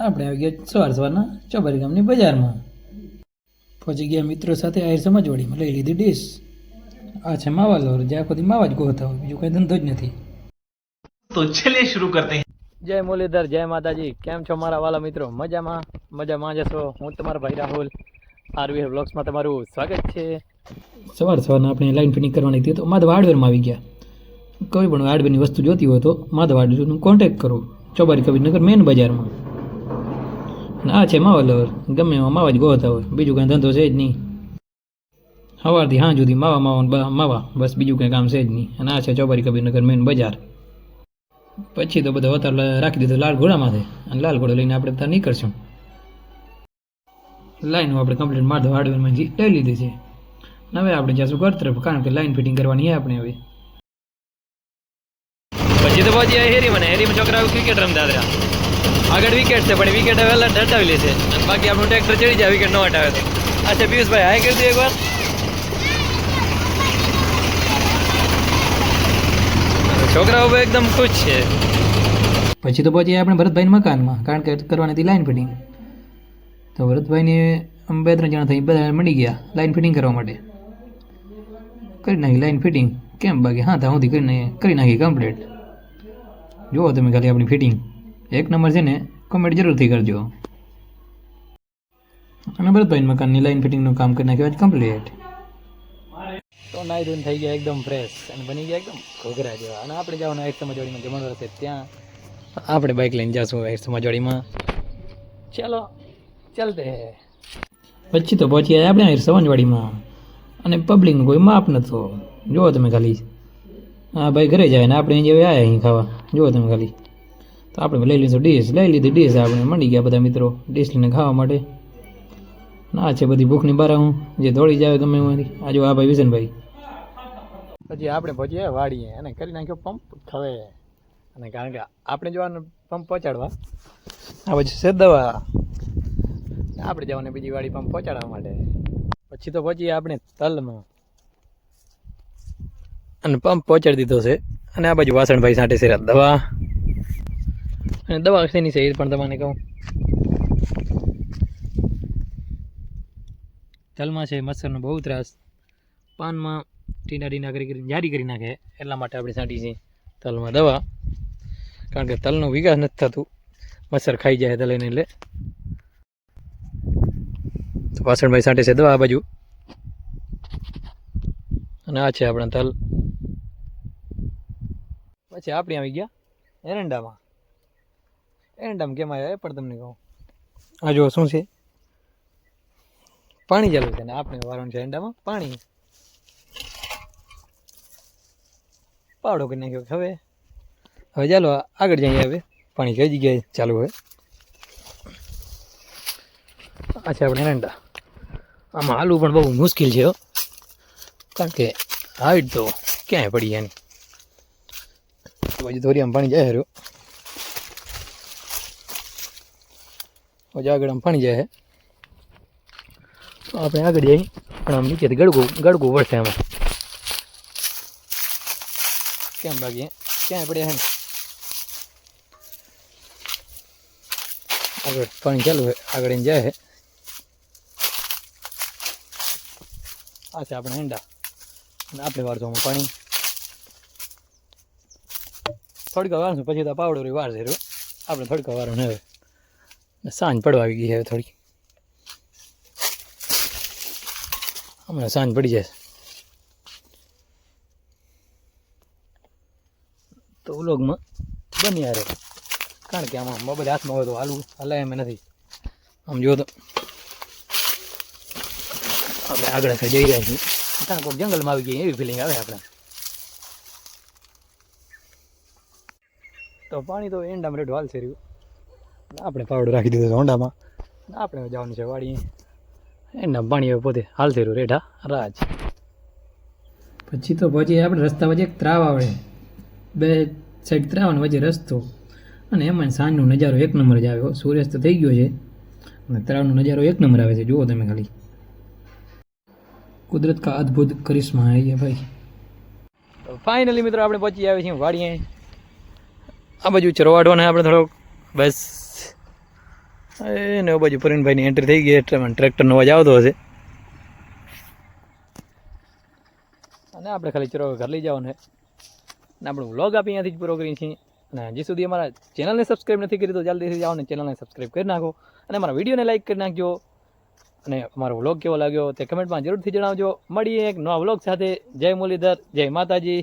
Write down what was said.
આપણે આવી ગયા સવાર સવારના ચોબારી ગામની બજારમાં. પહોંચી ગયા મિત્રો સાથે આહીર સમાજવાડીમાં લઈ લીધી ડીશ. આ છે માવા લોર જે આખો માવા જ ગોહતા હોય બીજું કઈ ધંધો જ નથી. તો ચલે શરૂ કરતે જય મુરલીધર જય માતાજી. કેમ છો મારા વાલા મિત્રો? મજામાં? મજામાં જશો હું તમારો ભાઈ રાહુલ. આરવી બ્લોક્સમાં તમારું સ્વાગત છે. સવાર સવારના આપણે લાઇન ફિટિંગ કરવાની હતી તો માધવ હાર્ડવેરમાં આવી ગયા. કોઈ પણ હાર્ડવેરની વસ્તુ જોતી હોય તો માધવ હાર્ડવેરનું કોન્ટેક્ટ કરો. ચોબારી કબીરનગર મેન બજારમાં. આ છે માવા ગમે એમાં માવા જ ગોતા હોય. બીજું કાંઈ ધંધો છે જ નહીં. સવારથી હા સુધી માવા માવા માવા. બસ બીજું કંઈ કામ છે જ નહીં. અને આ છે ચોબારી કબીરનગર મેન બજાર. પછી તો બધો અવતાર રાખી દીધો લાલ ઘોડામાંથી અને લાલ ઘોડો લઈને આપણે ત્યાં નીકળશું. લાઈનો આપણે કમ્પ્લીટ માધવ હાર્ડવેરમાં લઈ લીધી છે. હવે આપણે જઈશું ઘર તરફ કારણ કે લાઈન ફિટિંગ કરવાની છે આપણે હવે. પછી તો પછી હેરી હેરીમાં હેરીમાં છોકરા ક્રિકેટ રમતા હતા. આગળ વિકેટ છે, પણ વિકેટ વહેલા હટાવી છે. બાકી આપણું ટ્રેક્ટર ચડી જાય વિકેટ ન હટાવે તો. અચ્છા પિયુષભાઈ, હાય કરી દો એકવાર છોકરાઓ એકદમ ખુશ છે. પછી તો પહોંચીએ આપણે ભરતભાઈ મકાનમાં, કારણ કે કરવાની હતી લાઈન ફિટિંગ તો ભરતભાઈને બે ત્રણ જણા થઈ બધા મળી ગયા લાઈન ફિટિંગ કરવા માટે. કરી નાખી લાઈન ફિટિંગ કેમ બાકી? હા, ત્યાં સુધી નાખી કરી નાખી કમ્પ્લીટ જુઓ તમે ખાલી આપણી ફિટિંગ એક નંબર છે ને કોમેન્ટ જરૂરથી કરજો. અને ભરતભાઈ મકાનની લાઈન ફિટિંગનું કામ કરી નાખ્યું આજ કમ્પ્લીટ તો નાઈ ધોઈને થઈ ગયા એકદમ ફ્રેશ અને બની ગયા એકદમ ઘોઘરા જેવા. અને આપણે જવાનું આઈટ સમાજવાડીમાં જમણ વર્ષે ત્યાં. આપણે બાઇક લઈને જશું આઈટ સમાજવાડીમાં. ચાલો ચાલતે પછી તો પહોંચી આવ્યા આપણે આઈટ સવનવાડીમાં અને પબ્લિકનું કોઈ માપ નતો. જુઓ તમે ખાલી. હા ભાઈ ઘરે જાય ને આપણે અહીં આવ્યા અહીં ખાવા. જુઓ તમે ખાલી. તો આપણે લઈ લીધું ડીશ, લઈ લીધી ડીશ. આપણે મંડી ગયા બધા મિત્રો ડીશ લઈને ખાવા માટે. ના છે બધી ભૂખની બારા હું. જે દોડી જાય ગમે એમાંથી આ જો આ ભાઈ વિશનભાઈ પછી આપણે પહોંચીએ વાડીએ અને કરી નાખ્યો પંપ ખવે અને કારણ કે આપણે જવાનું પંપ પહોંચાડવા, આ પછી છે દવા. આપણે જવાને બીજી વાડી પંપ પહોંચાડવા માટે. પછી તો પહોંચીએ આપણે તલમાં. અને પંપ પહોંચાડી દીધો છે. અને આ બાજુ વાસણભાઈ સાથે છે દવા. અને દવા શેની છે એ પણ તમને કહું. તલમાં છે મચ્છરનો બહુ ત્રાસ. પાનમાં ટીના ટીના કરી કરીને, જારી કરી નાખે. એટલા માટે આપણે છાંટી છે તલમાં દવા. કારણ કે તલનો વિકાસ નથી થતું. મચ્છર ખાઈ જાય તલ એને એટલે. તો વાસણભાઈ છાંટે છે દવા આ બાજુ. અને આ છે આપણા તલ. પછી આપણે આવી ગયા એરંડામાં. એરંડામાં કેમ આવ્યા એ પણ તમને કહું. આ જો શું છે? પાણી ચાલુ છે ને આપણે વારવાનું છે એંડામાં પાણી. પાવડો કરી નાખ્યો હવે. હવે ચાલો આગળ જઈએ હવે. પાણી કઈ જગ્યાએ ચાલુ હોય? અચ્છા આપણે એરંડા આમાં હાલવું પણ બહુ મુશ્કેલ છે કારણ કે હાઈટ તો ક્યાંય પડી એની પછી ધોરિયામાં પાણી જાય રહ્યું પછી આગળ આમ ફણી જાય તો આપણે આગળ જઈ પણ આમ નીચેથી ગળગું ગળગું વળશે આમાં. કેમ બાકી? ક્યાંય પડ્યા હે આગળ પાણી ચાલુ હોય આગળ જાય છે. આ છે આપણે ઈંડા અને આપણે વારશું આમાં પાણી થોડીક વારશું પછી તો પાવડો વાર છે આપણે થોડીક વાર ને હવે. સાંજ પડવા આવી ગઈ હવે થોડી હમણાં સાંજ પડી જાય તો વ્લોગમાં બન્યા રહે. કારણ કે આમાં મોબાઈલ હાથમાં હોય તો હાલવું, હલાય એમ નથી. આમ જો તો. આપણે આગળ જઈ રહ્યા છીએ. કારણ કે જંગલમાં આવી ગઈ એવી ફિલિંગ આવે આપણે. તો પાણી તો એન્ડ આમ રેડું હાલ છે રહ્યું. આપણે પાવડો રાખી દીધો છે હોંડામાં. આપણે જવાનું છે વાડી એના પાણી પોતે હાલશે રહ્યું રેઢા. રાજ. પછી તો પછી આપણે રસ્તા વચ્ચે એક ત્રાવ આવડે બે સાઈડ ત્રાવ અને વચ્ચે રસ્તો. અને એમાં સાંજનો નજારો એક નંબર જ આવ્યો સૂર્યાસ્ત થઈ ગયો છે. અને ત્રાવનો નજારો એક નંબર આવે છે. જુઓ તમે ખાલી. કુદરત કા અદ્ભુત કરિશ્મા હે ભાઈ. તો ફાઇનલી મિત્રો આપણે પહોંચી આવ્યા છીએ વાડીએ. આ બાજુ ચરવાડવાને આપણે થોડોક બસ એને એ બાજુ પ્રવીણભાઈની એન્ટ્રી થઈ ગઈ, એટલે ટ્રેક્ટરનો અવાજ આવતો હશે. અને આપણે ખાલી ચરો ઘર લઈ જવાનું છે. અને આપણો વ્લોગ આપી અહીંયાથી જ પૂરો કરીએ છીએ. અને હજી સુધી અમારા ચેનલને સબસ્ક્રાઈબ નથી કરી તો જલ્દીથી જાઓ અને ચેનલને સબસ્ક્રાઈબ કરી નાખો. અને અમારા વિડીયોને લાઈક કરી નાખજો. અને અમારો વ્લોગ કેવો લાગ્યો તે કમેન્ટમાં જરૂરથી જણાવજો. મળીએ એક નવા વ્લોગ સાથે. જય મુરલીધર, જય માતાજી.